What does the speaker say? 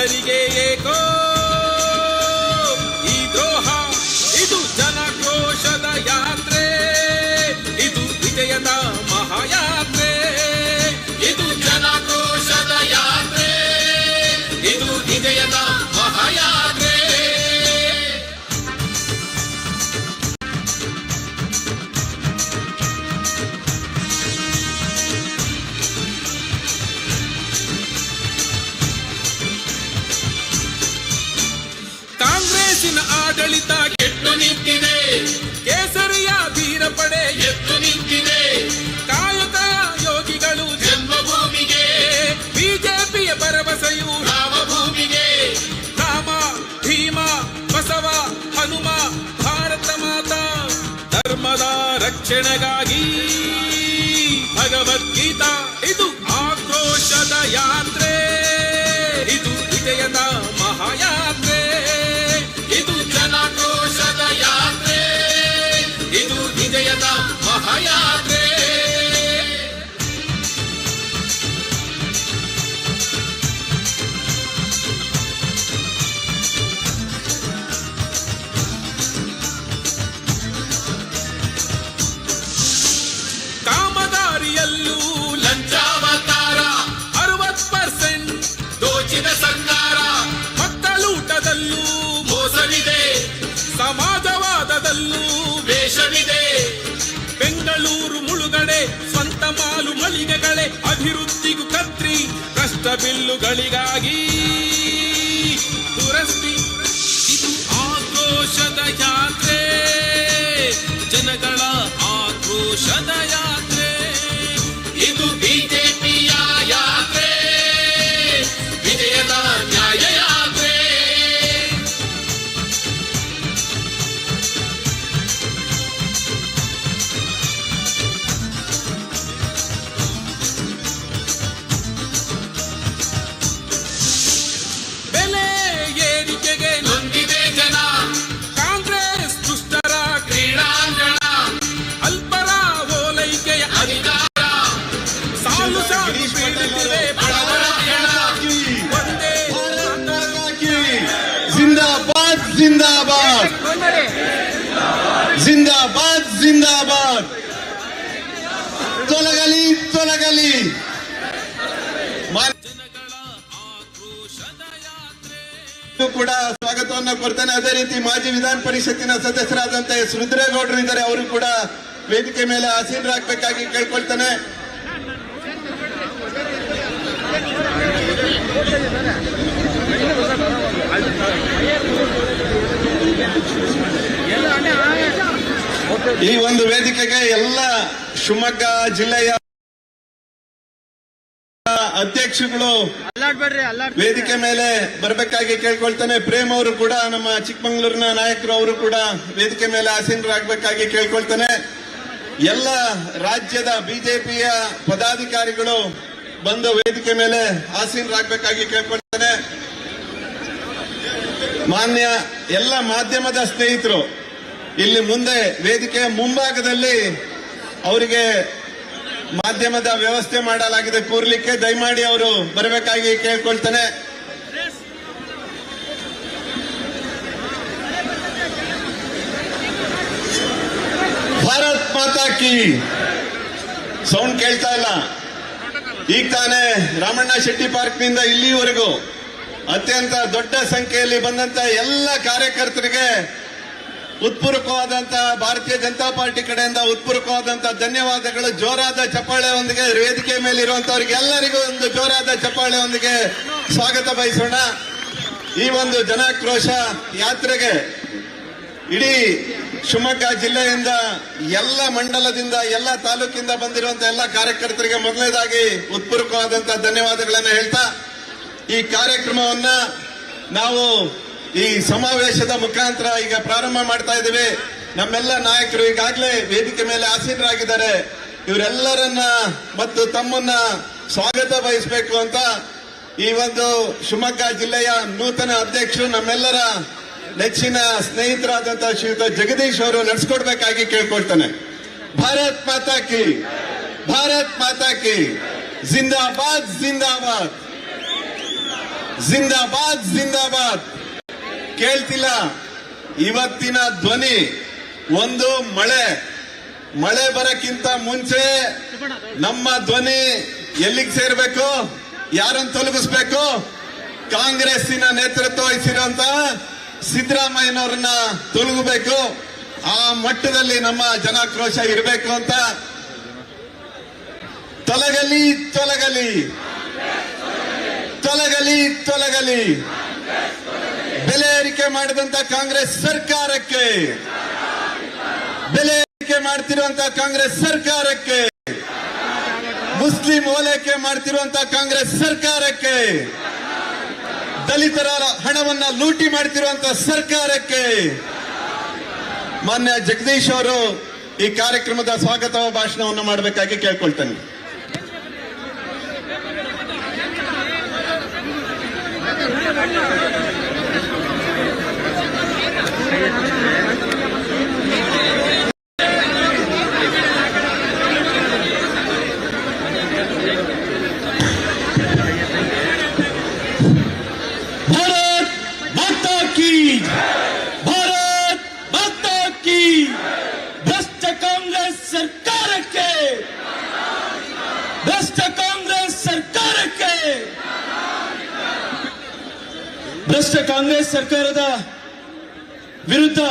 ಭಕ್ತರಿಗೆ ಏಕೋ ರಕ್ಷಣೆಗಾಗಿ ಭಗವದ್ಗೀತಾ ಮಾಲು ಮಳಿಗೆಗಳೇ ಅಭಿವೃದ್ಧಿಗೂ ಕತ್ರಿ. ಕಷ್ಟ ಬಿಲ್ಲುಗಳಿಗಾಗಿ ದುರಸ್ತಿ. ಇದು ಆಕ್ರೋಶದ ಯಾತ್ರೆ. ಜನಗಳ ಆಕ್ರೋಶದ ಯಾತ್ರೆ. जिंदाबाद जिंदाबाद जिंदाबाद जिंदाबाद ತೊಲಗಲಿ ತೊಲಗಲಿ ಜನಗಳ ಆಕ್ರೋಶದ ಯಾತ್ರೆ ಮಾನ್ಯರು ಕೂಡ ಸ್ವಾಗತವನ್ನ ಕೊಡ್ತೇನೆ ಅದೇ ರೀತಿ ಮಾಜಿ ವಿಧಾನ ಪರಿಷತ್ತಿನ ಸದಸ್ಯರಾದಂತ ಎಸ್ ರುದ್ರೇಗೌಡರು ಇದ್ದಾರೆ ಅವರು ಕೂಡ ವೇದಿಕೆ ಮೇಲೆ ಆಸೀನರಾಗಬೇಕಾಗಿ ಕೇಳ್ಕೊಳ್ತೇನೆ ಈ ಒಂದು ವೇದಿಕೆಗೆ ಎಲ್ಲ ಶಿವಮೊಗ್ಗ ಜಿಲ್ಲೆಯ ಅಧ್ಯಕ್ಷಗಳು ವೇದಿಕೆ ಮೇಲೆ ಬರಬೇಕಾಗಿ ಕೇಳ್ಕೊಳ್ತಾನೆ. ಪ್ರೇಮ್ ಅವರು ಕೂಡ ನಮ್ಮ ಚಿಕ್ಕಮಂಗ್ಳೂರಿನ ನಾಯಕರು ಅವರು ಕೂಡ ವೇದಿಕೆ ಮೇಲೆ ಆಸೀನರಾಗಬೇಕಾಗಿ ಕೇಳ್ಕೊಳ್ತಾನೆ. ಎಲ್ಲ ರಾಜ್ಯದ ಬಿಜೆಪಿಯ ಪದಾಧಿಕಾರಿಗಳು ಬಂದು ವೇದಿಕೆ ಮೇಲೆ ಆಸೀನರಾಗಬೇಕಾಗಿ ಕೇಳ್ಕೊಳ್ತಾನೆ. ಮಾನ್ಯ ಎಲ್ಲ ಮಾಧ್ಯಮದ ಸ್ನೇಹಿತರು ಇಲ್ಲಿ ಮುಂದೆ ವೇದಿಕೆಯ ಮುಂಭಾಗದಲ್ಲಿ ಅವರಿಗೆ ಮಾಧ್ಯಮದ ವ್ಯವಸ್ಥೆ ಮಾಡಲಾಗಿದೆ. ಕೂರ್ಲಿಕ್ಕೆ ದಯಮಾಡಿ ಅವರು ಬರಬೇಕಾಗಿ ಕೇಳ್ಕೊಳ್ತಾನೆ. ಭಾರತ್ ಮಾತಾ ಕಿ. ಸೌಂಡ್ ಕೇಳ್ತಾ ಇಲ್ಲ. ಈಗ ತಾನೇ ರಾಮಣ್ಣ ಶೆಟ್ಟಿ ಪಾರ್ಕ್ನಿಂದ ಇಲ್ಲಿವರೆಗೂ ಅತ್ಯಂತ ದೊಡ್ಡ ಸಂಖ್ಯೆಯಲ್ಲಿ ಬಂದಂತ ಎಲ್ಲ ಕಾರ್ಯಕರ್ತರಿಗೆ ಉತ್ಪೂರ್ವಕವಾದಂತ ಭಾರತೀಯ ಜನತಾ ಪಾರ್ಟಿ ಕಡೆಯಿಂದ ಉತ್ಪೂರ್ವಕವಾದಂತಹ ಧನ್ಯವಾದಗಳು. ಜೋರಾದ ಚಪ್ಪಾಳೆಯೊಂದಿಗೆ ವೇದಿಕೆ ಮೇಲೆ ಇರುವಂತವರಿಗೆ ಎಲ್ಲರಿಗೂ ಒಂದು ಜೋರಾದ ಚಪ್ಪಾಳೆಯೊಂದಿಗೆ ಸ್ವಾಗತ ಬಯಸೋಣ. ಈ ಒಂದು ಜನಾಕ್ರೋಶ ಯಾತ್ರೆಗೆ ಇಡೀ ಶಿವಮೊಗ್ಗ ಜಿಲ್ಲೆಯಿಂದ ಎಲ್ಲ ಮಂಡಲದಿಂದ, ಎಲ್ಲ ತಾಲೂಕಿಂದ ಬಂದಿರುವಂತಹ ಎಲ್ಲ ಕಾರ್ಯಕರ್ತರಿಗೆ ಮೊದಲನೇದಾಗಿ ಉತ್ಪೂರ್ವಕವಾದಂತಹ ಧನ್ಯವಾದಗಳನ್ನು ಹೇಳ್ತಾ, ಈ ಕಾರ್ಯಕ್ರಮವನ್ನ ನಾವು ಈ ಸಮಾವೇಶದ ಮುಖಾಂತರ ಈಗ ಪ್ರಾರಂಭ ಮಾಡ್ತಾ ಇದ್ದೀವಿ. ನಮ್ಮೆಲ್ಲ ನಾಯಕರು ಈಗಾಗಲೇ ವೇದಿಕೆ ಮೇಲೆ ಆಸೀನರಾಗಿದ್ದಾರೆ. ಇವರೆಲ್ಲರನ್ನ ಮತ್ತು ತಮ್ಮನ್ನ ಸ್ವಾಗತ ಬಯಸಬೇಕು ಅಂತ ಈ ಒಂದು ಶಿವಮೊಗ್ಗ ಜಿಲ್ಲೆಯ ನೂತನ ಅಧ್ಯಕ್ಷರು ನಮ್ಮೆಲ್ಲರ ನೆಚ್ಚಿನ ಸ್ನೇಹಿತರಾದಂತಹ ಶ್ರೀಯುತ ಜಗದೀಶ್ ಅವರು ನಡೆಸ್ಕೊಡ್ಬೇಕಾಗಿ ಕೇಳ್ಕೊಳ್ತಾನೆ. ಭಾರತ್ ಮಾತಾ ಕಿ, ಭಾರತ್ ಮಾತಾ ಕಿ, ಜಿಂದಾಬಾದ್ ಜಿಂದಾಬಾದ್ ಜಿಂದಾಬಾದ್ ಜಿಂದಾಬಾದ್. ಕೇಳ್ತಿಲ್ಲ. ಇವತ್ತಿನ ಧ್ವನಿ, ಒಂದು ಮಳೆ. ಮಳೆ ಬರಕ್ಕಿಂತ ಮುಂಚೆ ನಮ್ಮ ಧ್ವನಿ ಎಲ್ಲಿಗೆ ಸೇರ್ಬೇಕು? ಯಾರನ್ನ ತೊಲಗಿಸ್ಬೇಕು? ಕಾಂಗ್ರೆಸ್ಸಿನ ನೇತೃತ್ವ ವಹಿಸಿರುವಂತ ಸಿದ್ದರಾಮಯ್ಯನವ್ರನ್ನ ತೊಲಗಬೇಕು. ಆ ಮಟ್ಟದಲ್ಲಿ ನಮ್ಮ ಜನಾಕ್ರೋಶ ಇರಬೇಕು ಅಂತ. ತೊಲಗಲಿ ತೊಲಗಲಿ. ತೊಲಗಲಿ ತೊಲಗಲಿ. ಬೆಲೆ ಏರಿಕೆ ಮಾಡಿದಂತ ಕಾಂಗ್ರೆಸ್ ಸರ್ಕಾರಕ್ಕೆ. ಬೆಲೆ ಏರಿಕೆ ಮಾಡ್ತಿರುವಂತ ಕಾಂಗ್ರೆಸ್ ಸರ್ಕಾರಕ್ಕೆ. ಮುಸ್ಲಿಂ ಓಲೈಕೆ ಮಾಡ್ತಿರುವಂತ ಕಾಂಗ್ರೆಸ್ ಸರ್ಕಾರಕ್ಕೆ. ದಲಿತರ ಹಣವನ್ನ ಲೂಟಿ ಮಾಡ್ತಿರುವಂತ ಸರ್ಕಾರಕ್ಕೆ. ಮಾನ್ಯ ಜಗದೀಶ್ ಅವರು ಈ ಕಾರ್ಯಕ್ರಮದ ಸ್ವಾಗತ ಭಾಷಣವನ್ನು ಮಾಡಬೇಕಾಗಿ ಕೇಳ್ಕೊಳ್ತೇನೆ. ಭ್ರಷ್ಟ ಕಾಂಗ್ರೆಸ್ ಸರ್ಕಾರದ ವಿರುದ್ಧ